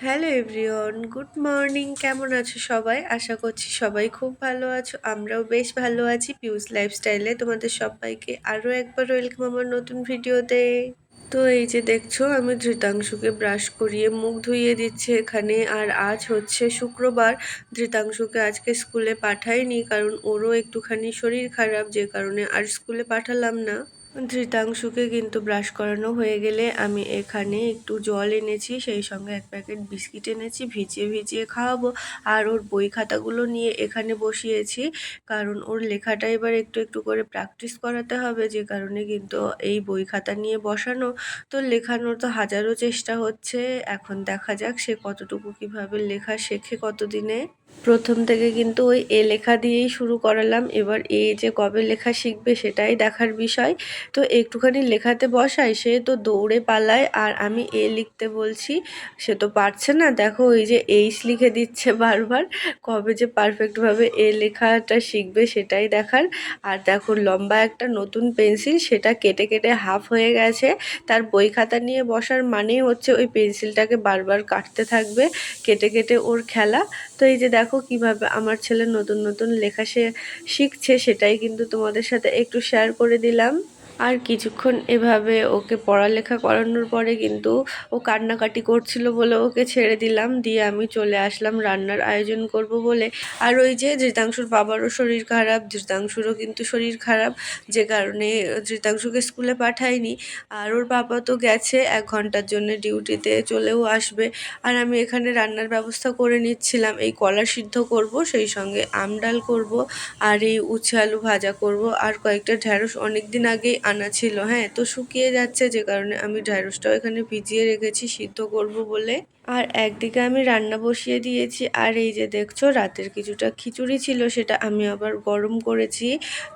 Hello everyone, good morning. কেমন আছো সবাই? আশা করছি সবাই খুব ভালো আছো। আমরাও বেশ ভালো আছি পিউস লাইফস্টাইলে। তোমাদের সবাইকে আরও একবার ওয়েলকাম আমার নতুন ভিডিওতে। তো এই যে দেখছ, আমি ধৃতাংশুকে ব্রাশ করিয়ে মুখ ধুইয়ে দিচ্ছি এখানে। আর আজ হচ্ছে শুক্রবার। ধৃতাংশুকে আজকে স্কুলে পাঠাইনি, কারণ ওরও একটুখানি শরীর খারাপ, যে কারণে আর স্কুলে পাঠালাম না। ধৃতাংশুকে কিন্তু ব্রাশ করানো হয়ে গেলে আমি এখানে একটু জল এনেছি, সেই সঙ্গে এক প্যাকেট বিস্কিট এনেছি, ভিজিয়ে ভিজিয়ে খাওয়াবো। আর ওর বই খাতাগুলো নিয়ে এখানে বসিয়েছি, কারণ ওর লেখাটা এবার একটু একটু করে প্র্যাকটিস করাতে হবে, যে কারণে কিন্তু এই বই খাতা নিয়ে বসানো। তো লেখানোর তো হাজারো চেষ্টা হচ্ছে, এখন দেখা যাক সে কতটুকু কীভাবে লেখা শেখে কতদিনে। প্রথম থেকে কিন্তু ওই এ লেখা দিয়েই শুরু করালাম। এবার এ যে কবে লেখা শিখবে সেটাই দেখার বিষয়। তো একটুখানি লেখাতে বসাই, সে তো দৌড়ে পালায় আর আমি এ লিখতে বলছি, সে তো পারছে না। দেখো ওই যে এইচ লিখে দিচ্ছে বারবার, কবে যে পারফেক্টভাবে এ লেখাটা শিখবে সেটাই দেখার। আর দেখো লম্বা একটা নতুন পেন্সিল, সেটা কেটে কেটে হাফ হয়ে গেছে। তার বই খাতা নিয়ে বসার মানেই হচ্ছে ওই পেন্সিলটাকে বারবার কাটতে থাকবে, কেটে কেটে ওর খেলা। তো এই যে দেখো কীভাবে আমার ছেলে নতুন নতুন লেখা সে শিখছে, সেটাই কিন্তু তোমাদের সাথে একটু শেয়ার করে দিলাম। আর কিছুক্ষণ এভাবে ওকে পড়ালেখা করানোর পরে কিন্তু ও কান্নাকাটি করছিল বলে ওকে ছেড়ে দিলাম, দিয়ে আমি চলে আসলাম রান্নার আয়োজন করব বলে। আর ওই যে ধৃতাংশুর বাবারও শরীর খারাপ, ধৃতাংশুরও কিন্তু শরীর খারাপ, যে কারণে ধৃতাংশুকে স্কুলে পাঠায়নি। আর ওর বাবা তো গেছে, এক ঘণ্টার জন্য ডিউটিতে চলেও আসবে। আর আমি এখানে রান্নার ব্যবস্থা করে নিচ্ছিলাম, এই কলা সিদ্ধ করব, সেই সঙ্গে আম ডাল করব, আর এই উচ্ছে আলু ভাজা করব। আর কয়েকটা ঢ্যাঁড়স অনেক দিন আগেই আনা ছিল। হ্যাঁ তো শুকিয়ে যাচ্ছে যে কারণে আমি ঢ্যাঁড়সটাও এখানে ভিজিয়ে রেখেছি, সিদ্ধ করব বলে। আর একদিকে আমি রান্না বসিয়ে দিয়েছি, আর এই যে দেখছ রাতের কিছুটা খিচুড়ি ছিল সেটা আমি আবার গরম করেছি।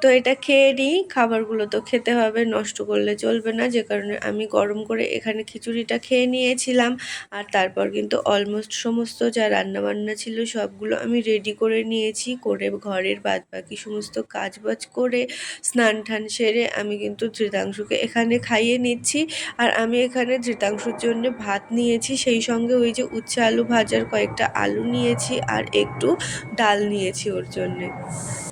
তো এটা খেয়ে নিই, খাবারগুলো তো খেতে হবে, নষ্ট করলে চলবে না, যে কারণে আমি গরম করে এখানে খিচুড়িটা খেয়ে নিয়েছিলাম। আর তারপর কিন্তু অলমোস্ট সমস্ত যা রান্নাবান্না ছিল সবগুলো আমি রেডি করে নিয়েছি, করে ঘরের বাদ বাকি সমস্ত কাজ বাজ করে স্নান টান সেরে আমি কিন্তু ধৃতাংশুকে এখানে খাইয়ে নিচ্ছি। আর আমি এখানে ধৃতাংশুর জন্য ভাত নিয়েছি, সেই সঙ্গে ওই যে উচ্ছে আলু ভাজার কয়েকটা আলু নিয়েছি আর একটু ডাল নিয়েছি ওর জন্যে।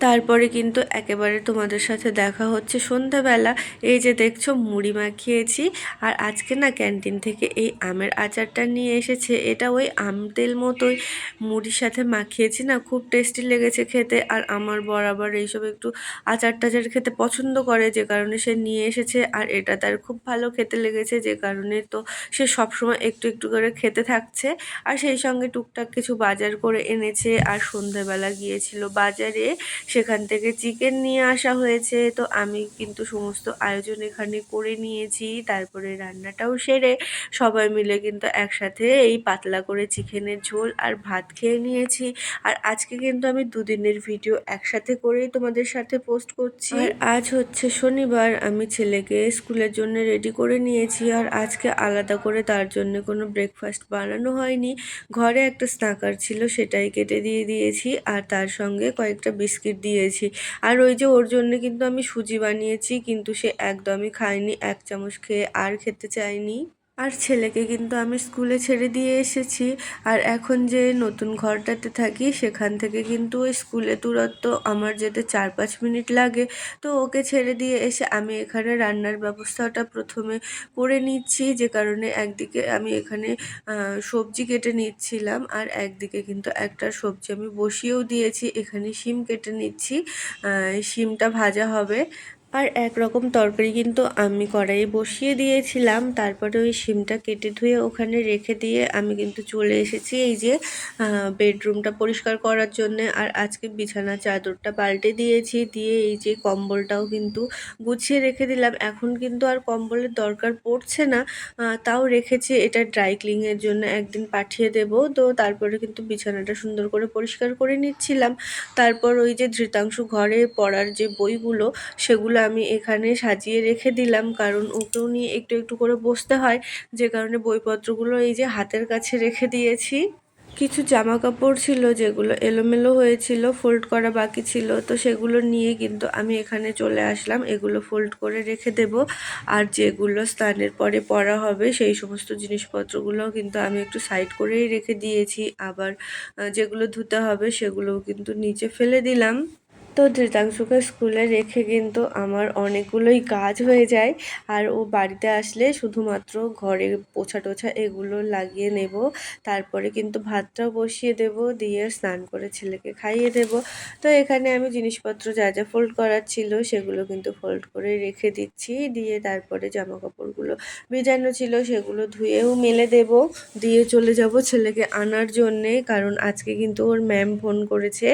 তারপরে কিন্তু একেবারে তোমাদের সাথে দেখা হচ্ছে সন্ধ্যাবেলা। এই যে দেখছ মুড়ি মাখিয়েছি আর আজকে না ক্যান্টিন থেকে এই আমের আচারটা নিয়ে এসেছে। এটা ওই আম তেল মতোই মুড়ির সাথে মাখিয়েছি না, খুব টেস্টি লেগেছে খেতে। আর আমার বরাবর এইসব একটু আচার টাচার খেতে পছন্দ করে, যে কারণে সে নিয়ে এসেছে। আর এটা তার খুব ভালো খেতে লেগেছে, যে কারণে তো সে সবসময় একটু একটু করে খেতে থাকছে আর সেই সঙ্গে টুকটাক কিছু বাজার করে এনেছে। আর সন্ধ্যাবেলা গিয়েছিল বাজারে। সেখান থেকে চিকেন নিয়ে আসা হয়েছে। তো আমি কিন্তু সমস্ত আয়োজন এখানে করে নিয়েছি। তারপরে রান্নাটাও সেরে সবাই মিলে কিন্তু একসাথে এই পাতলা করে চিকেনের ঝোল আর ভাত খেয়ে নিয়েছি। আর আজকে কিন্তু আমি দুদিনের ভিডিও একসাথে করেই তোমাদের সাথে পোস্ট করছি। আর আজ হচ্ছে শনিবার। আমি ছেলেকে স্কুলের জন্য রেডি করে নিয়েছি। আর আজকে আলাদা করে তার জন্য কোনো ব্রেকফাস্ট বানানো হয়নি। ঘরে একটা স্নাকার ছিল, সেটাই কেটে দিয়ে দিয়েছি আর তার সঙ্গে কয়েকটা বিস্কিট দিয়েছি। আর ওই যে ওর জন্য কিন্তু আমি সুজি বানিয়েছি, কিন্তু সে একদমই খায়নি, এক চামচ খেয়ে আর খেতে চায়নি। আর ছেলেকে কিন্তু আমি স্কুলে ছেড়ে দিয়ে এসেছি। আর এখন যে নতুন ঘরটাতে থাকি, সেখান থেকে কিন্তু ওই স্কুলে দূরত্ব আমার যেতে চার পাঁচ মিনিট লাগে। তো ওকে ছেড়ে দিয়ে এসে আমি এখানে রান্নার ব্যবস্থাটা প্রথমে করে নিচ্ছি। যে কারণে একদিকে আমি এখানে সবজি কেটে নিচ্ছিলাম আর একদিকে কিন্তু একটা সবজি আমি বসিয়েও দিয়েছি। এখানে শিম কেটে নিচ্ছি। শিমটা ভাজা হবে। আর এক রকম তরকারি কিন্তু আমি কড়াইয়ে বসিয়ে দিয়েছিলাম। তারপরে ওই শিমটা কেটে ধুয়ে ওখানে রেখে দিয়ে আমি কিন্তু চলে এসেছি এই যে বেডরুমটা পরিষ্কার করার জন্যে। আর আজকে বিছানা চাদরটা পাল্টে দিয়েছি, দিয়ে এই যে কম্বলটাও কিন্তু গুছিয়ে রেখে দিলাম। এখন কিন্তু আর কম্বলের দরকার পড়ছে না তাও রেখেছি। এটা ড্রাই ক্লিংয়ের জন্য একদিন পাঠিয়ে দেব। তো তারপরে কিন্তু বিছানাটা সুন্দর করে পরিষ্কার করে নিচ্ছিলাম। তারপর ওই যে ধৃতাংশু ঘরে পড়ার যে বইগুলো, সেগুলো আমি এখানে সাজিয়ে রেখে দিলাম, কারণ ওকেও নিয়ে একটু একটু করে বসতে হয়। যে কারণে বইপত্রগুলো এই যে হাতের কাছে রেখে দিয়েছি। কিছু জামা কাপড় ছিল যেগুলো এলোমেলো হয়েছিল ফোল্ড করা বাকি ছিল, তো সেগুলো নিয়ে কিন্তু আমি এখানে চলে আসলাম। এগুলো ফোল্ড করে রেখে দেব। আর যেগুলো স্নানের পরে পরা হবে, সেই সমস্ত জিনিসপত্রগুলো কিন্তু আমি একটু সাইড করেই রেখে দিয়েছি। আবার যেগুলো ধুতে হবে সেগুলোও কিন্তু নিচে ফেলে দিলাম। তো ধৃতাংশুকে স্কুলে রেখে কিন্তু আমার অনেকগুলোই কাজ হয়ে যায়। আর ও বাড়িতে আসলে শুধুমাত্র ঘরে পোছা টোছা এগুলো লাগিয়ে নেব। তারপরে কিন্তু ভাতটাও বসিয়ে দেব, দিয়ে স্নান করে ছেলেকে খাইয়ে দেব। তো এখানে আমি জিনিসপত্র যা যা ফোল্ড করার ছিল সেগুলো কিন্তু ফোল্ড করে রেখে দিচ্ছি। দিয়ে তারপরে জামা কাপড়গুলো ভেজানো ছিল সেগুলো ধুয়েও মেলে দেব। দিয়ে চলে যাব ছেলেকে আনার জন্যে, কারণ আজকে কিন্তু ওর ম্যাম ফোন করেছে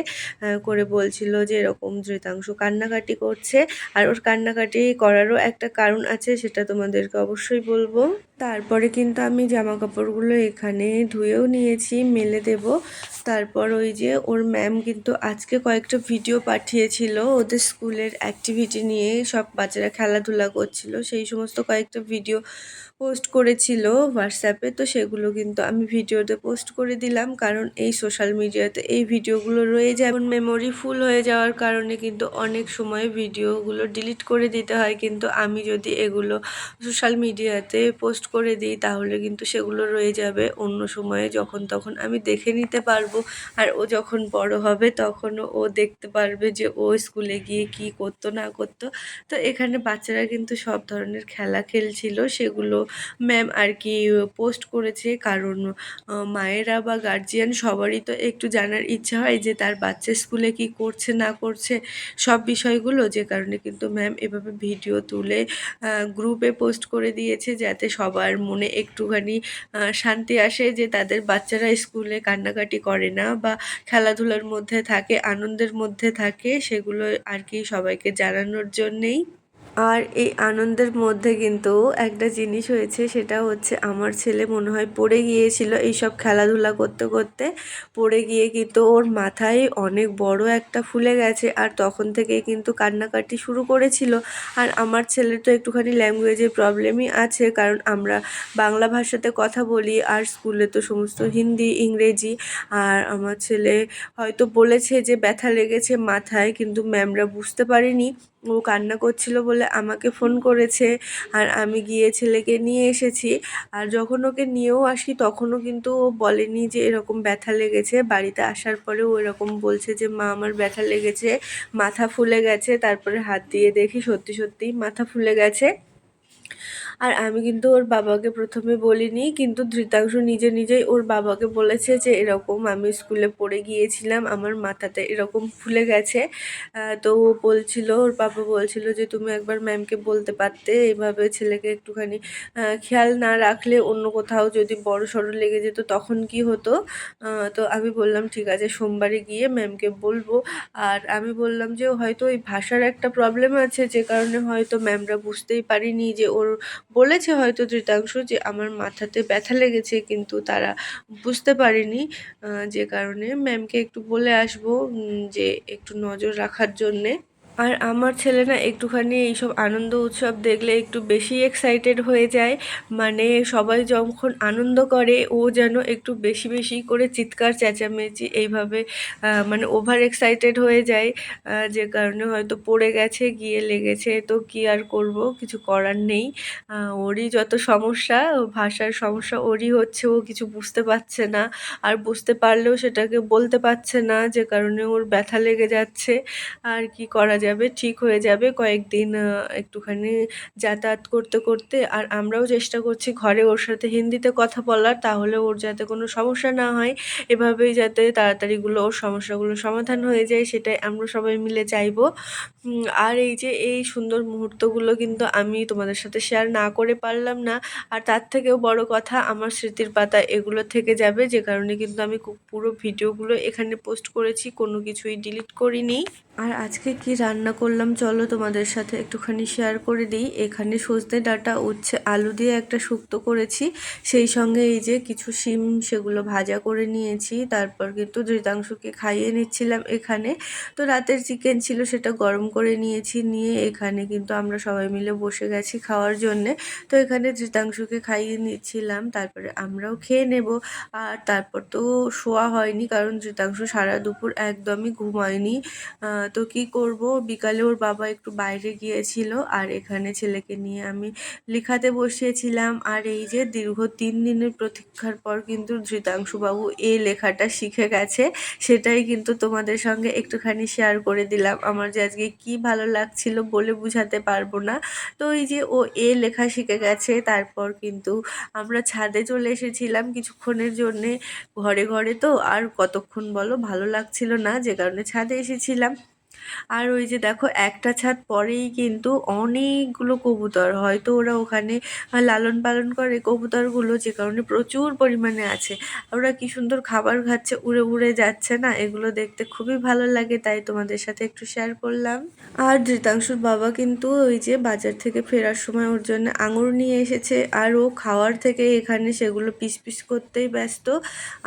করে বলছিল যে এরকম ধৃতাংশ কান্নাকাটি করছে। আর ওর কান্নাকাটি করারও একটা কারণ আছে সেটা তোমাদেরকে অবশ্যই বলব। তারপরে কিন্তু আমি জামা কাপড়গুলো এখানে ধুয়েও নিয়েছি, মেলে দেব। তারপর ওই যে ওর ম্যাম কিন্তু আজকে কয়েকটা ভিডিও পাঠিয়েছিল ওদের স্কুলের অ্যাক্টিভিটি নিয়ে, সব বাচ্চারা খেলাধুলা করছিল, সেই সমস্ত কয়েকটা ভিডিও পোস্ট করেছিল হোয়াটসঅ্যাপে তো সেগুলো কিন্তু আমি ভিডিওতে পোস্ট করে দিলাম। কারণ এই সোশ্যাল মিডিয়াতে এই ভিডিওগুলো রয়ে যায়। মেমোরি ফুল হয়ে যাওয়ার কারণে কিন্তু অনেক সময় ভিডিওগুলো ডিলিট করে দিতে হয়। কিন্তু আমি যদি এগুলো সোশ্যাল মিডিয়াতে পোস্ট করে দিই, তাহলে কিন্তু সেগুলো রয়ে যাবে অন্য সময়ে যখন তখন আমি দেখে নিতে পারব। আর ও যখন বড় হবে তখনও ও দেখতে পারবে যে ও স্কুলে গিয়ে কি করতো না করতো। তো এখানে বাচ্চারা কিন্তু সব ধরনের খেলা খেলছিল, সেগুলো ম্যাম আর কি পোস্ট করেছে। কারণ মায়েরা বা গার্জিয়ান সবারই তো একটু জানার ইচ্ছা হয় যে তার বাচ্চা স্কুলে কি করছে, না করছে, সব বিষয়গুলো। যে কারণে কিন্তু ম্যাম এভাবে ভিডিও তুলে গ্রুপে পোস্ট করে দিয়েছে যাতে সবার মনে একটুখানি শান্তি আসে যে তাদের বাচ্চারা স্কুলে কান্নাকাটি করে না বা খেলাধুলার মধ্যে থাকে, আনন্দের মধ্যে থাকে, সেগুলো আর কি সবাইকে জানানোর জন্যেই। আর এই আনন্দের মধ্যে কিন্তু একটা জিনিস হয়েছে, সেটা হচ্ছে আমার ছেলে মনে হয় পড়ে গিয়েছিল এইসব খেলাধুলা করতে করতে। পড়ে গিয়ে কিন্তু ওর মাথায় অনেক বড় একটা ফুলে গেছে আর তখন থেকেই কিন্তু কান্নাকাটি শুরু করেছিল। আর আমার ছেলের তো একটুখানি ল্যাঙ্গুয়েজের প্রবলেমই আছে, কারণ আমরা বাংলা ভাষাতে কথা বলি আর স্কুলে তো সমস্ত হিন্দি, ইংরেজি। আর আমার ছেলে হয়তো বলেছে যে ব্যথা লেগেছে মাথায়, কিন্তু ম্যামরা বুঝতে পারেনি। ও কান্না করছিল বলে আমাকে ফোন করেছে আর আমি গিয়ে ছেলেকে নিয়ে এসেছি। আর যখন ওকে নিয়েও আসি তখনও কিন্তু ও বলেনি যে এরকম ব্যথা লেগেছে। বাড়িতে আসার পরে ও এরকম বলছে যে, মা, আমার ব্যথা লেগেছে, মাথা ফুলে গেছে, তারপরে হাত দিয়ে দেখি, সত্যি সত্যিই মাথা ফুলে গেছে। আর আমি কিন্তু ওর বাবাকে প্রথমে বলিনি, কিন্তু ধৃতাংশ নিজে নিজেই ওর বাবাকে বলেছে যে এরকম আমি স্কুলে পড়ে গিয়েছিলাম, আমার মাথাতে এরকম ফুলে গেছে। তো ও বলছিল, ওর বাবা বলছিল যে তুমি একবার ম্যামকে বলতে পারতে এইভাবে ছেলেকে একটুখানি খেয়াল না রাখলে অন্য কোথাও যদি বড় সড়ো লেগে যেত তখন কি হতো? তো আমি বললাম, ঠিক আছে, সোমবারে গিয়ে ম্যামকে বলব। আর আমি বললাম যে, হয়তো ওই ভাষার একটা প্রবলেম আছে, যে কারণে হয়তো ম্যামরা বুঝতেই পারিনি যে ওর বলেছে হয়তো ধৃতাংশ যে আমার মাথাতে ব্যথা লেগেছে, কিন্তু তারা বুঝতে পারেনি যে কারণে ম্যামকে একটু বলে আসব যে একটু নজর রাখার জন্যে। আর আমার ছেলে না একটুখানি এইসব আনন্দ উৎসব দেখলে একটু বেশি এক্সাইটেড হয়ে যায়। মানে সবাই যখন আনন্দ করে, ও যেন একটু বেশি বেশি করে চিৎকার, চেঁচামেচি এইভাবে মানে ওভার এক্সাইটেড হয়ে যায়। যে কারণে হয়তো পড়ে গেছে, গিয়ে লেগেছে, তো কি আর করব? কিছু করার নেই। ওরই যত সমস্যা, ভাষার সমস্যা, ওরই হচ্ছে ও কিছু বুঝতে পারছে না। আর বুঝতে পারলেও সেটাকে বলতে পারছে না, যে কারণে ওর ব্যথা লেগে যাচ্ছে। আর কি করা যাবে, ঠিক হয়ে যাবে কয়েকদিন একটুখানি যাতায়াত করতে করতে। আর আমরাও চেষ্টা করছি ঘরে ওর সাথে হিন্দিতে কথা বলার, তাহলে ওর যাতে কোনো সমস্যা না হয়। এভাবেই যাতে তাড়াতাড়িগুলো ওর সমস্যাগুলো সমাধান হয়ে যায়, সেটাই আমরা সবাই মিলে চাইব। আর এই যে এই সুন্দর মুহূর্তগুলো কিন্তু আমি তোমাদের সাথে শেয়ার না করে পারলাম না। আর তার থেকেও বড় কথা, আমার স্মৃতির পাতা এগুলো থেকে যাবে, যে কারণে কিন্তু আমি পুরো ভিডিওগুলো এখানে পোস্ট করেছি, কোনো কিছুই ডিলিট করিনি। আর আজকে কি রান্না রান্না করলাম, চলো তোমাদের সাথে একটুখানি শেয়ার করে দিই। এখানে সজনে ডাঁটা উচ্ছে, আলু দিয়ে একটা শুক্তো করেছি। সেই সঙ্গে এই যে কিছু শিম, সেগুলো ভাজা করে নিয়েছি। তারপর কিন্তু ধৃতাংশকে খাইয়ে নিচ্ছিলাম এখানে। তো রাতের চিকেন ছিল, সেটা গরম করে নিয়েছি। নিয়ে এখানে কিন্তু আমরা সবাই মিলে বসে গেছি খাওয়ার জন্যে। তো এখানে ধৃতাংশকে খাইয়ে নিচ্ছিলাম, তারপরে আমরাও খেয়ে নেব। আর তারপর তো শোয়া হয়নি, কারণ ধৃতাংশ সারা দুপুর একদমই ঘুমায়নি। তো কি করব? বিকালে ওর বাবা একটু বাইরে গিয়েছিল আর এখানে ছেলেকে নিয়ে আমি লেখাতে বসিয়েছিলাম। আর এই যে দীর্ঘ তিন দিনের প্রতীক্ষার পর কিন্তু ধৃতাংশুবাবু এই লেখাটা শিখে গেছে, সেটাই কিন্তু তোমাদের সঙ্গে একটুখানি শেয়ার করে দিলাম। আমার যে আজকে কি ভালো লাগছিল বলে বুঝাতে পারব না। তো এই যে ও এ লেখা শিখে গেছে, তারপর কিন্তু আমরা ছাদে চলে এসেছিলাম কিছুক্ষণের জন্যে। ঘরে ঘরে তো আর কতক্ষণ বলো ভালো লাগছিল না, যে কারণে ছাদে এসেছিলাম। আর ওই যে দেখো, একটা ছাদ পরেই কিন্তু অনেকগুলো কবুতর। হয়তো ওরা ওখানে লালন পালন করে কবুতরগুলো, যে কারণে প্রচুর পরিমাণে আছে। ওরা কি সুন্দর খাবার খাচ্ছে, উড়ে উড়ে যাচ্ছে না? এগুলো দেখতে খুবই ভালো লাগে, তাই তোমাদের সাথে একটু শেয়ার করলাম। আর ধৃতাংশুর বাবা কিন্তু ওই যে বাজার থেকে ফেরার সময় ওর জন্য আঙুর নিয়ে এসেছে, আর ও খাওয়ার থেকে এখানে সেগুলো পিস পিস করতেই ব্যস্ত।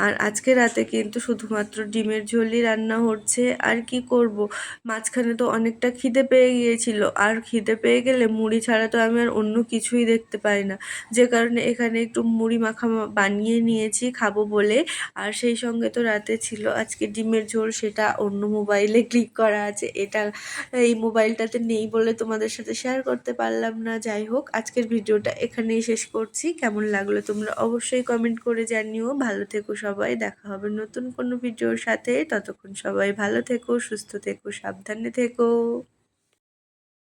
আর আজকে রাতে কিন্তু শুধুমাত্র ডিমের ঝোলই রান্না হচ্ছে। আর কি করব? মাঝখানে তো অনেকটা খিদে পেয়ে গিয়েছিল। আর খিদে পেয়ে গেলে মুড়ি ছাড়া তো আমি আর অন্য কিছুই দেখতে পাই না। যে কারণে এখানে একটু মুড়ি মাখা বানিয়ে নিয়েছি খাব বলে। আর সেই সঙ্গে তো রাতে ছিল আজকে ডিমের ঝোল, সেটা অন্য মোবাইলে ক্লিক করা আছে। এটা এই মোবাইলটাতে নেই বলে তোমাদের সাথে শেয়ার করতে পারলাম না। যাই হোক, আজকের ভিডিওটা এখানেই শেষ করছি। কেমন লাগল তোমরা অবশ্যই কমেন্ট করে জানিও। ভালো থেকো সবাই, দেখা হবে নতুন কোনো ভিডিওর সাথে। ততক্ষণ সবাই ভালো থেকো, সুস্থ থেকো সাবধানে থেকো